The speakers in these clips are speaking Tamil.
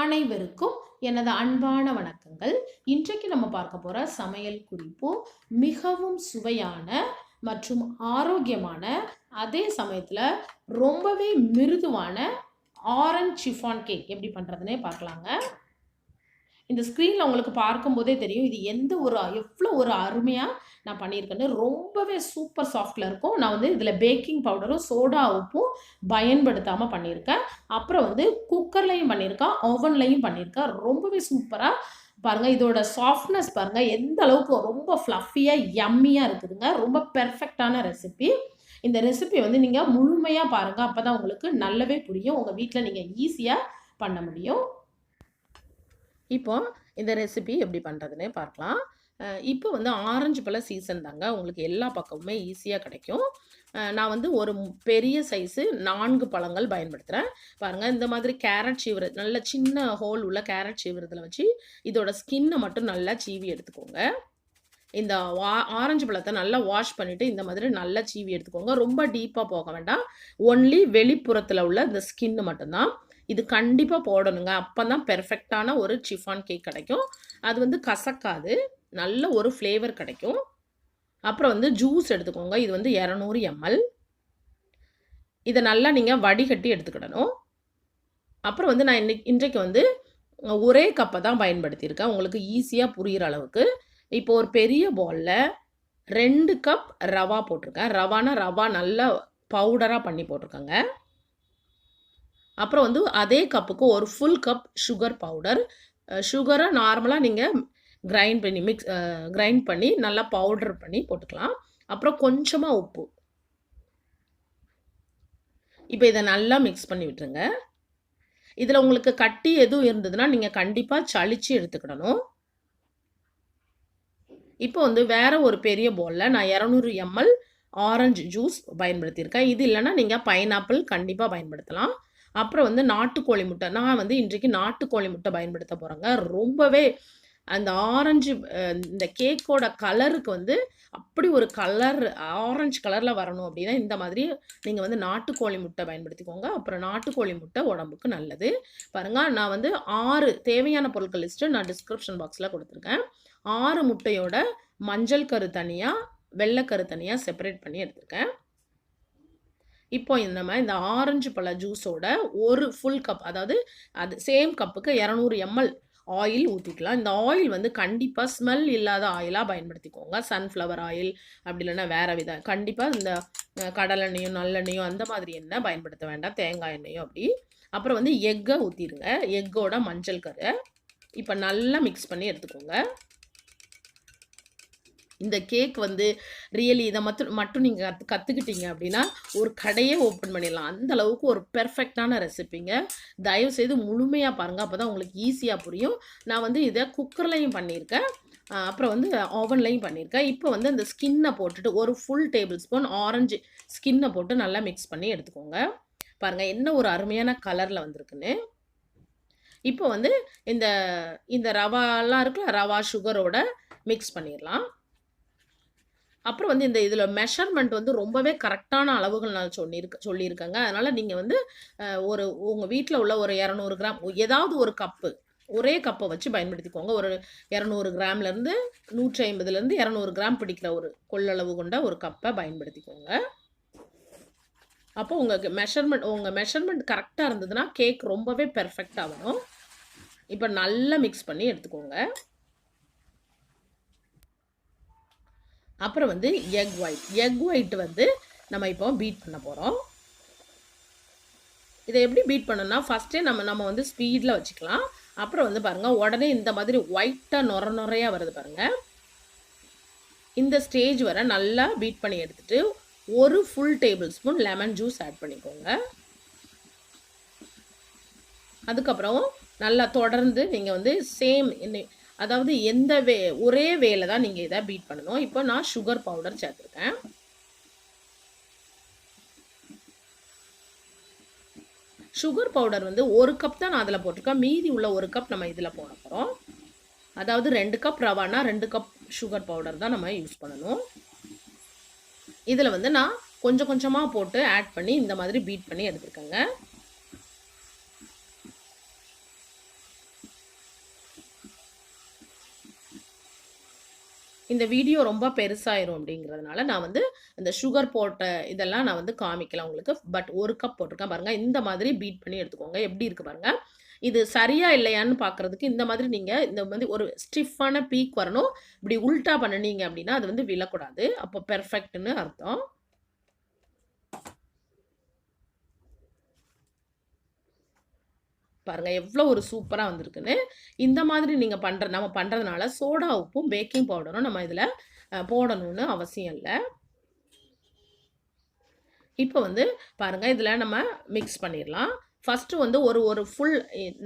அனைவருக்கும் எனது அன்பான வணக்கங்கள். இன்றைக்கு நம்ம பார்க்க போகிற சமையல் குறிப்பு மிகவும் சுவையான மற்றும் ஆரோக்கியமான அதே சமயத்தில் ரொம்பவே மிருதுவான ஆரஞ்ச் சிஃபான் கேக் எப்படி பண்ணுறதுனே பார்க்கலாங்க. இந்த ஸ்க்ரீனில் உங்களுக்கு பார்க்கும்போதே தெரியும். இது எந்த ஒரு எவ்வளோ ஒரு அருமையாக நான் பண்ணியிருக்கேன்னு. ரொம்பவே சூப்பர் சாஃப்டில் இருக்கும். நான் வந்து இதில் பேக்கிங் பவுடரும் சோடா உப்பும் பயன்படுத்தாமல் பண்ணியிருக்கேன். அப்புறம் வந்து குக்கர்லையும் பண்ணியிருக்கேன். ஓவன்லையும் பண்ணியிருக்கேன். ரொம்பவே சூப்பராக பாருங்கள் இதோட சாஃப்ட்னஸ் பாருங்கள் எந்த அளவுக்கு ரொம்ப ஃப்ளஃபியாக யம்மியாக இருக்குதுங்க. ரொம்ப பெர்ஃபெக்டான ரெசிபி இந்த ரெசிபி வந்து நீங்கள் முழுமையாக பாருங்கள் அப்போ தான் உங்களுக்கு நல்லாவே புரியும். உங்கள் வீட்டில் நீங்கள் ஈஸியாக பண்ண முடியும். இப்போ இந்த ரெசிபி எப்படி பண்ணுறதுன்னு பார்க்கலாம். இப்போ வந்து ஆரஞ்சு பழ சீசன் தாங்க. உங்களுக்கு எல்லா பக்கமுமே ஈஸியாக கிடைக்கும். நான் வந்து ஒரு பெரிய சைஸு நான்கு பழங்கள் பயன்படுத்துகிறேன் பாருங்கள் இந்த மாதிரி கேரட் சீவுறது நல்ல சின்ன ஹோல் உள்ள கேரட் சீவுறதுல வச்சு இதோட ஸ்கின்னை மட்டும் நல்லா சீவி எடுத்துக்கோங்க. இந்த வா ஆரஞ்சு பழத்தை நல்லா வாஷ் பண்ணிவிட்டு இந்த மாதிரி நல்லா சீவி எடுத்துக்கோங்க. ரொம்ப டீப்பாக போக வேண்டாம். ஒன்லி வெளிப்புறத்தில் உள்ள இந்த ஸ்கின்னு மட்டும்தான். இது கண்டிப்பாக போடணுங்க. அப்போ தான் பெர்ஃபெக்டான ஒரு சிஃபான் கேக் கிடைக்கும். அது வந்து கசக்காது. நல்ல ஒரு ஃப்ளேவர் கிடைக்கும். அப்புறம் வந்து ஜூஸ் எடுத்துக்கோங்க. இது வந்து இரநூறு எம்எல் இதை நல்லா நீங்கள் வடிகட்டி எடுத்துக்கிடணும். அப்புறம் வந்து நான் இன்னைக்கு இன்றைக்கு வந்து ஒரே கப்பை தான் பயன்படுத்தியிருக்கேன். உங்களுக்கு ஈஸியாக புரிகிற அளவுக்கு. இப்போ ஒரு பெரிய பவுலில் ரெண்டு கப் ரவா போட்டிருக்கேன். ரவானா ரவா நல்லா பவுடராக பண்ணி போட்டிருக்கேங்க. அப்புறம் வந்து அதே கப்புக்கு ஒரு ஃபுல் கப் சுகர் பவுடர் சுகரை நார்மலாக நீங்கள் கிரைண்ட் பண்ணி மிக்ஸ் கிரைண்ட் பண்ணி நல்லா பவுடர் பண்ணி போட்டுக்கலாம். அப்புறம் கொஞ்சமாக உப்பு. இப்போ இதை நல்லா மிக்ஸ் பண்ணி விட்டுருங்க. இதில் உங்களுக்கு கட்டி எதுவும் இருந்ததுன்னா நீங்கள் கண்டிப்பாக சளிச்சு எடுத்துக்கிடணும். இப்போ வந்து வேறு ஒரு பெரிய பவுலில் நான் இரநூறு எம்எல் ஆரஞ்சு ஜூஸ் பயன்படுத்தியிருக்கேன். இது இல்லைன்னா நீங்கள் பைனாப்பிள் கண்டிப்பாக பயன்படுத்தலாம். அப்புறம் வந்து நாட்டுக்கோழி முட்டை. நான் வந்து இன்றைக்கு நாட்டுக்கோழி முட்டை பயன்படுத்த போகிறேங்க ரொம்பவே அந்த ஆரஞ்சு இந்த கேக்கோட கலருக்கு வந்து அப்படி ஒரு கலர் ஆரஞ்சு கலரில் வரணும் அப்படின்னா இந்த மாதிரி நீங்கள் வந்து நாட்டுக்கோழி முட்டை பயன்படுத்திக்கோங்க. அப்புறம் நாட்டுக்கோழி முட்டை உடம்புக்கு நல்லது. பாருங்கள் நான் வந்து ஆறு தேவையான பொருட்கள் லிஸ்ட்டு நான் டிஸ்கிரிப்ஷன் பாக்ஸில் கொடுத்துருக்கேன். ஆறு முட்டையோட மஞ்சள் கரு தனியாக வெள்ளைக்கரு தனியாக செப்பரேட் பண்ணி எடுத்திருக்கேன். இப்போ இந்த இந்த ஆரஞ்சு பழ ஜூஸோட ஒரு ஃபுல் கப் அதாவது அது சேம் கப்புக்கு இரநூறு எம்எல் ஆயில் ஊற்றிக்கலாம் இந்த ஆயில் வந்து கண்டிப்பாக ஸ்மெல் இல்லாத ஆயிலாக பயன்படுத்திக்கோங்க. சன்ஃப்ளவர் ஆயில் அப்படி இல்லைன்னா வேறு வித கண்டிப்பாக இந்த கடலெண்ணையும் நல்லெண்ணையும் அந்த மாதிரி எண்ணெய் பயன்படுத்த வேண்டாம். தேங்காய் எண்ணெயும் அப்படி. அப்புறம் வந்து எக்கை ஊற்றிடுங்க எக்கோட மஞ்சள் கரு. இப்போ நல்லா மிக்ஸ் பண்ணி எடுத்துக்கோங்க. இந்த கேக் வந்து ரியலி இதை மட்டும் மட்டும் நீங்கள் கற்று கற்றுக்கிட்டீங்க அப்படின்னா ஒரு கடையே ஓப்பன் பண்ணிடலாம். அந்த அளவுக்கு ஒரு பெர்ஃபெக்டான ரெசிபிங்க தயவு செய்து முழுமையாக பாருங்கள் அப்போ தான் உங்களுக்கு ஈஸியாக புரியும். நான் வந்து இதை குக்கர்லையும் பண்ணியிருக்கேன். அப்புறம் வந்து ஓவன்லையும் பண்ணியிருக்கேன். இப்போ வந்து அந்த ஸ்கின்னை போட்டுட்டு ஒரு ஃபுல் டேபிள் ஸ்பூன் ஆரஞ்சு ஸ்கின்னை போட்டு நல்லா மிக்ஸ் பண்ணி எடுத்துக்கோங்க. பாருங்கள் என்ன ஒரு அருமையான கலரில் வந்திருக்குன்னு. இப்போ வந்து இந்த இந்த ரவாலாம் இருக்குல்ல ரவா சுகரோட மிக்ஸ் பண்ணிடலாம். அப்புறம் வந்து இந்த இதில் மெஷர்மெண்ட் வந்து ரொம்பவே கரெக்டான அளவுகள் நான் சொல்லியிருக்க சொல்லியிருக்கேங்க. அதனால் நீங்கள் வந்து ஒரு உங்கள் வீட்டில் உள்ள ஒரு இரநூறு கிராம் ஏதாவது ஒரு கப்பு ஒரே கப்பை வச்சு பயன்படுத்திக்கோங்க. ஒரு இரநூறு கிராம்லேருந்து நூற்றி ஐம்பதுலேருந்து இரநூறு கிராம் பிடிக்கிற ஒரு கொள்ளளவு கொண்ட ஒரு கப்பை பயன்படுத்திக்கோங்க. அப்போ உங்களுக்கு மெஷர்மெண்ட் உங்கள் மெஷர்மெண்ட் கரெக்டாக இருந்ததுன்னா கேக் ரொம்பவே பெர்ஃபெக்டாக வரும். இப்போ நல்லா மிக்ஸ் பண்ணி எடுத்துக்கோங்க. அப்புறம் வந்து எக் ஒயிட் எக் ஒயிட் வந்து நம்ம இப்போ பீட் பண்ண போகிறோம் இதை எப்படி பீட் பண்ணணும்னா ஃபஸ்ட்டே நம்ம நம்ம வந்து ஸ்பீடில் வச்சுக்கலாம். அப்புறம் வந்து பாருங்கள் உடனே இந்த மாதிரி ஒயிட்டாக நுர நுறையாக வருது பாருங்கள் இந்த ஸ்டேஜ் வரை நல்லா பீட் பண்ணி எடுத்துட்டு ஒரு full tablespoon lemon juice add பண்ணிக்கோங்க. அதுக்கப்புறம் நல்லா தொடர்ந்து நீங்கள் வந்து சேம் அதாவது எந்த வே ஒரே வேலை தான் நீங்கள் இதை பீட் பண்ணணும். இப்போ நான் சுகர் பவுடர் சேர்த்துருக்கேன். சுகர் பவுடர் வந்து ஒரு கப் தான் நான் அதில் போட்டிருக்கேன். மீதி உள்ள ஒரு கப் நம்ம இதில் போட போகிறோம் அதாவது ரெண்டு கப் ரவானா ரெண்டு கப் சுகர் பவுடர் தான் நம்ம யூஸ் பண்ணணும். இதில் வந்து நான் கொஞ்சம் கொஞ்சமாக போட்டு ஆட் பண்ணி இந்த மாதிரி பீட் பண்ணி எடுத்துருக்கேங்க. இந்த வீடியோ ரொம்ப பெருசாயிரும் அப்படிங்கிறதுனால நான் வந்து இந்த சுகர் போட்ட இதெல்லாம் நான் வந்து காமிக்கலாம் உங்களுக்கு. பட் ஒரு கப் போட்டிருக்கேன் பாருங்க. இந்த மாதிரி பீட் பண்ணி எடுத்துக்கோங்க. எப்படி இருக்கு பாருங்க. இது சரியா இல்லையான்னு பார்க்குறதுக்கு இந்த மாதிரி நீங்க இந்த மாதிரி ஒரு ஸ்டிஃபான பீக் வரணும். இப்படி உல்டா பண்ணுனீங்க அப்படின்னா அது வந்து விழக்கூடாது. அப்போ பெர்ஃபெக்ட்னு அர்த்தம். பாருங்க எவ்வளோ ஒரு சூப்பராக வந்திருக்குன்னு. இந்த மாதிரி நீங்கள் பண்ணுற நம்ம பண்ணுறதுனால சோடா உப்பும் பேக்கிங் பவுடரும் நம்ம இதில் போடணும்னு அவசியம் இல்லை. இப்போ வந்து பாருங்கள் இதில் நம்ம மிக்ஸ் பண்ணிடலாம். ஃபஸ்ட்டு வந்து ஒரு ஒரு ஃபுல்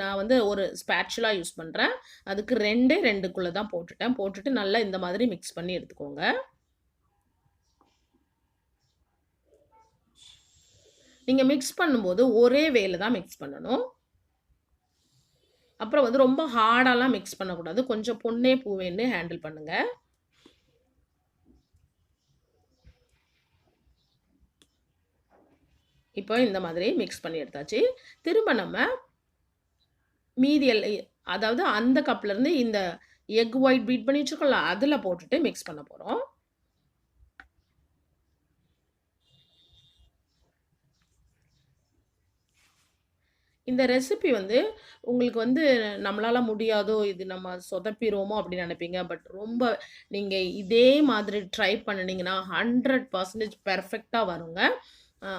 நான் வந்து ஒரு ஸ்பேட்சுலாக யூஸ் பண்ணுறேன் அதுக்கு ரெண்டே ரெண்டுக்குள்ளே தான் போட்டுட்டேன். போட்டுட்டு நல்லா இந்த மாதிரி மிக்ஸ் பண்ணி எடுத்துக்கோங்க. நீங்கள் மிக்ஸ் பண்ணும்போது ஒரே வேலை தான் மிக்ஸ் பண்ணணும். அப்புறம் வந்து ரொம்ப ஹார்டாலாம் மிக்ஸ் பண்ணக்கூடாது. கொஞ்சம் பொன்னே பூவேன்னு ஹேண்டில் பண்ணுங்க. இப்போ இந்த மாதிரி மிக்ஸ் பண்ணி எடுத்தாச்சு. திரும்ப நம்ம மீதி அதாவது அந்த கப்லேருந்து இந்த எக் ஒயிட் பீட் பண்ணி வச்சுக்கோங்களா அதில் போட்டுட்டு மிக்ஸ் பண்ண போகிறோம் இந்த ரெசிபி வந்து உங்களுக்கு வந்து நம்மளால் முடியாதோ இது நம்ம சொதப்பிடுவோமோ அப்படின்னு நினைப்பீங்க. பட் ரொம்ப நீங்கள் இதே மாதிரி ட்ரை பண்ணினீங்கன்னா ஹண்ட்ரட் பர்சன்டேஜ் பெர்ஃபெக்டாக வருங்க.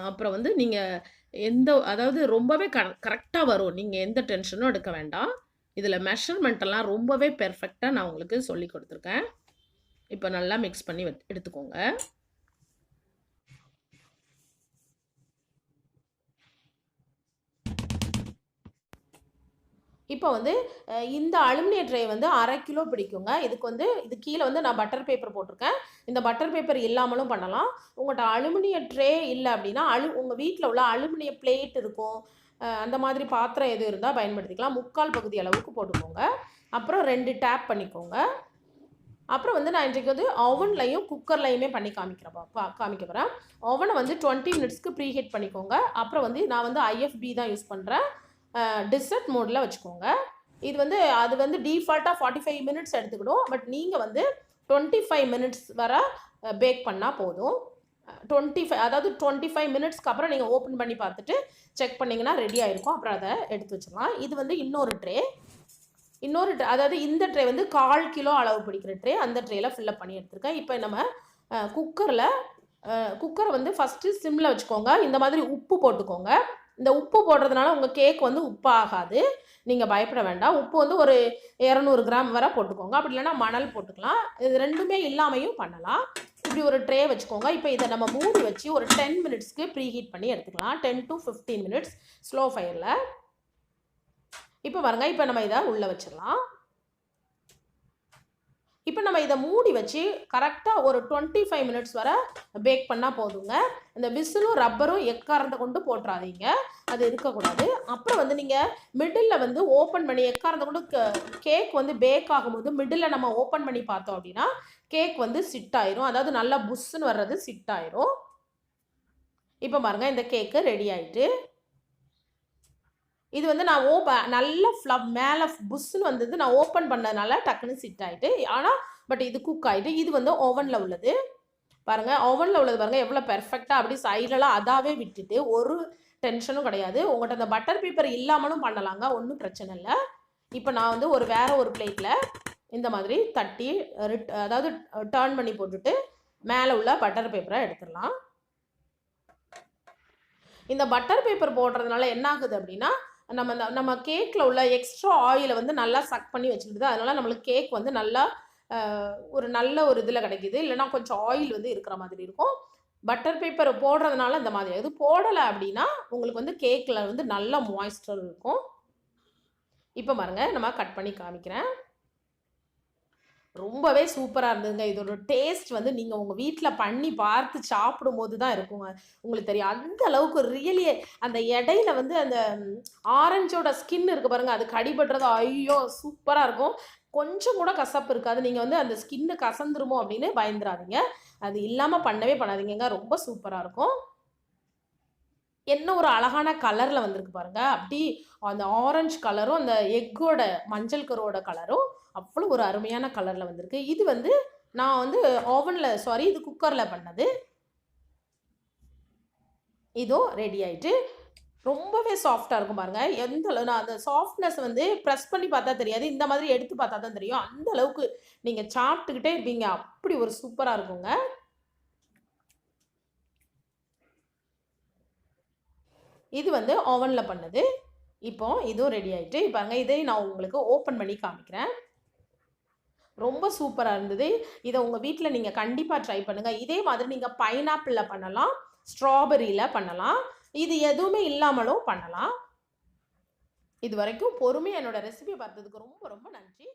அப்புறம் வந்து நீங்கள் எந்த அதாவது ரொம்பவே க கரெக்டாக வரும். நீங்கள் எந்த டென்ஷனும் எடுக்க வேண்டாம். இதில் மெஷர்மெண்ட்டெல்லாம் ரொம்பவே பெர்ஃபெக்டாக நான் உங்களுக்கு சொல்லி கொடுத்துருக்கேன். இப்போ நல்லா மிக்ஸ் பண்ணி எடுத்துக்கோங்க. இப்போ வந்து இந்த அலுமினிய ட்ரே வந்து அரை கிலோ பிடிக்குங்க. இதுக்கு வந்து இது கீழே வந்து நான் பட்டர் பேப்பர் போட்டிருக்கேன். இந்த பட்டர் பேப்பர் இல்லாமலும் பண்ணலாம். உங்கள்கிட்ட அலுமினிய ட்ரே இல்லை அப்படின்னா அலு உங்கள் வீட்டில் உள்ள அலுமினிய பிளேட் இருக்கும். அந்த மாதிரி பாத்திரம் எது இருந்தால் பயன்படுத்திக்கலாம். முக்கால் பகுதி அளவுக்கு போட்டுக்கோங்க. அப்புறம் ரெண்டு டேப் பண்ணிக்கோங்க. அப்புறம் வந்து நான் இன்றைக்கு வந்து ஓவன்லையும் குக்கர்லையுமே பண்ணி காமிக்கிறேன் காமிக்க போகிறேன் ஓவனை வந்து டுவெண்ட்டி மினிட்ஸ்க்கு ப்ரீ ஹீட் பண்ணிக்கோங்க. அப்புறம் வந்து நான் வந்து ஐஎஃப்பி தான் யூஸ் பண்ணுறேன் டிசர்ட் மோடில் வச்சுக்கோங்க. இது வந்து அது வந்து டிஃபால்ட்டாக ஃபார்ட்டி ஃபைவ் மினிட்ஸ் எடுத்துக்கிடும். பட் நீங்கள் வந்து டுவெண்ட்டி ஃபைவ் மினிட்ஸ் வர பேக் பண்ணால் போதும். டுவெண்ட்டி ஃபைவ் அதாவது டுவெண்ட்டி ஃபைவ் மினிட்ஸ்க்கு அப்புறம் நீங்கள் ஓப்பன் பண்ணி பார்த்துட்டு செக் பண்ணிங்கன்னா ரெடி ஆகிருக்கும் அப்புறம் அதை எடுத்து வச்சிடலாம். இது வந்து இன்னொரு ட்ரே இன்னொரு ட்ரே அதாவது இந்த ட்ரே வந்து கால் கிலோ அளவு பிடிக்கிற ட்ரே அந்த ட்ரேயில் ஃபில்லப் பண்ணி எடுத்திருக்கேன். இப்போ நம்ம குக்கரில் குக்கரை வந்து ஃபஸ்ட்டு சிம்மில் வச்சுக்கோங்க. இந்த மாதிரி உப்பு போட்டுக்கோங்க. இந்த உப்பு போடுறதுனால உங்கள் கேக் வந்து உப்பு ஆகாது நீங்கள் பயப்பட வேண்டாம். உப்பு வந்து ஒரு இரநூறு கிராம் வரை போட்டுக்கோங்க. அப்படி இல்லைன்னா மணல் போட்டுக்கலாம். இது ரெண்டுமே இல்லாமையும் பண்ணலாம். இப்படி ஒரு ட்ரே வச்சுக்கோங்க. இப்போ இதை நம்ம மூடி வச்சு ஒரு டென் மினிட்ஸ்க்கு ப்ரீ ஹீட் பண்ணி எடுத்துக்கலாம். Ten to fifteen minutes slow ஃபயரில் இப்போ பாருங்கள் இப்போ நம்ம இதை உள்ளே வச்சிடலாம். இப்போ நம்ம இதை மூடி வச்சு கரெக்டாக ஒரு டுவெண்ட்டி ஃபைவ் மினிட்ஸ் வரை பேக் பண்ணால் போதுங்க. இந்த விசிலும் ரப்பரும் எக்காரத்தை கொண்டு போட்டுறாதீங்க அது இருக்கக்கூடாது. அப்புறம் வந்து நீங்கள் மிடில் வந்து ஓப்பன் பண்ணி எக்காரத்தை கொண்டு கேக் வந்து பேக் ஆகும்போது மிடில் நம்ம ஓப்பன் பண்ணி பார்த்தோம் அப்படின்னா கேக் வந்து சிட் ஆயிரும். அதாவது நல்லா புஷ்ஷுன்னு வர்றது சிட் ஆயிரும். இப்போ பாருங்க இந்த கேக்கு ரெடி ஆயிட்டு இது வந்து நான் ஓப்ப நல்ல ஃப்ளப் மேலே புஷ்ஷுன்னு வந்தது நான் ஓப்பன் பண்ணதுனால டக்குன்னு சிட் ஆகிட்டு ஆனால் பட் இது குக் ஆகிட்டு இது வந்து ஓவனில் உள்ளது. பாருங்கள் ஓவனில் உள்ளது பாருங்கள் எவ்வளோ பெர்ஃபெக்டாக அப்படி சைடெல்லாம் அதாவே விட்டுட்டு ஒரு டென்ஷனும் கிடையாது. உங்கள்கிட்ட அந்த பட்டர் பேப்பர் இல்லாமலும் பண்ணலாங்க ஒன்றும் பிரச்சனை இல்லை. இப்போ நான் வந்து ஒரு வேறு ஒரு பிளேட்டில் இந்த மாதிரி தட்டி அதாவது டேர்ன் பண்ணி போட்டுட்டு மேலே உள்ள பட்டர் பேப்பரை எடுத்துடலாம். இந்த பட்டர் பேப்பர் போடுறதுனால என்ன ஆகுது அப்படின்னா நம்ம இந்த- நம்ம கேக்கில் உள்ள எக்ஸ்ட்ரா ஆயிலை வந்து நல்லா சக் பண்ணி வச்சுக்கிடுது அதனால நம்மளுக்கு கேக் வந்து நல்லா ஒரு நல்ல ஒரு இதில் கிடைக்கிது. இல்லைன்னா கொஞ்சம் ஆயில் வந்து இருக்கிற மாதிரி இருக்கும். பட்டர் பேப்பர் போடுறதுனால இந்த மாதிரி. இது போடலை அப்படின்னா உங்களுக்கு வந்து கேக்கில் வந்து நல்ல மாய்ஸ்டர் இருக்கும். இப்போ பாருங்கள் நம்ம கட் பண்ணி காமிக்கிறேன். ரொம்பவே சூப்பராக இருந்ததுங்க. இதோட டேஸ்ட் வந்து நீங்கள் உங்கள் வீட்டில் பண்ணி பார்த்து சாப்பிடும்போது தான் இருக்குங்க. உங்களுக்கு தெரியும். அந்த அளவுக்கு ரியலி அந்த இடையில வந்து அந்த ஆரஞ்சோட ஸ்கின் இருக்குது பாருங்க. அது கடிபடுறது ஐயோ! சூப்பராக இருக்கும். கொஞ்சம் கூட கசப்பு இருக்காது. நீங்கள் வந்து அந்த ஸ்கின்னு கசந்துருமோ அப்படின்னு பயந்துடாதீங்க அது இல்லாமல் பண்ணவே பண்ணாதீங்கங்க. ரொம்ப சூப்பராக இருக்கும். என்ன ஒரு அழகான கலரில் வந்திருக்கு பாருங்க. அப்படி அந்த ஆரஞ்சு கலரும் அந்த எக்கோட மஞ்சள் கரோட கலரும் அவ்வளோ ஒரு அருமையான கலரில் வந்திருக்கு. இது வந்து நான் வந்து ஓவனில் சாரி இது குக்கரில் பண்ணது. இதோ ரெடி ஆயிட்டு. ரொம்பவே சாஃப்டாக இருக்கும் பாருங்கள் எந்த அளவு நான் அந்த சாஃப்ட்னஸ் வந்து ப்ரெஸ் பண்ணி பார்த்தா தெரியாது. இந்த மாதிரி எடுத்து பார்த்தா தான் தெரியும். அந்த அளவுக்கு நீங்கள் சாப்பிட்டுக்கிட்டே இருப்பீங்க. அப்படி ஒரு சூப்பராக இருக்குங்க. இது வந்து ஓவனில் பண்ணது. இப்போ இதுவும் ரெடி ஆகிட்டு பாருங்கள் இதை நான் உங்களுக்கு ஓப்பன் பண்ணி காமிக்கிறேன். ரொம்ப சூப்பராக இருந்தது. இதை உங்கள் வீட்டில் நீங்கள் கண்டிப்பாக ட்ரை பண்ணுங்கள் இதே மாதிரி நீங்கள் பைனாப்பிளில் பண்ணலாம் ஸ்ட்ராபெரியில் பண்ணலாம். இது எதுவுமே இல்லாமலும் பண்ணலாம். இது வரைக்கும் பொறுமையாக என்னோடய ரெசிபியை பார்த்ததுக்கு ரொம்ப ரொம்ப நன்றி.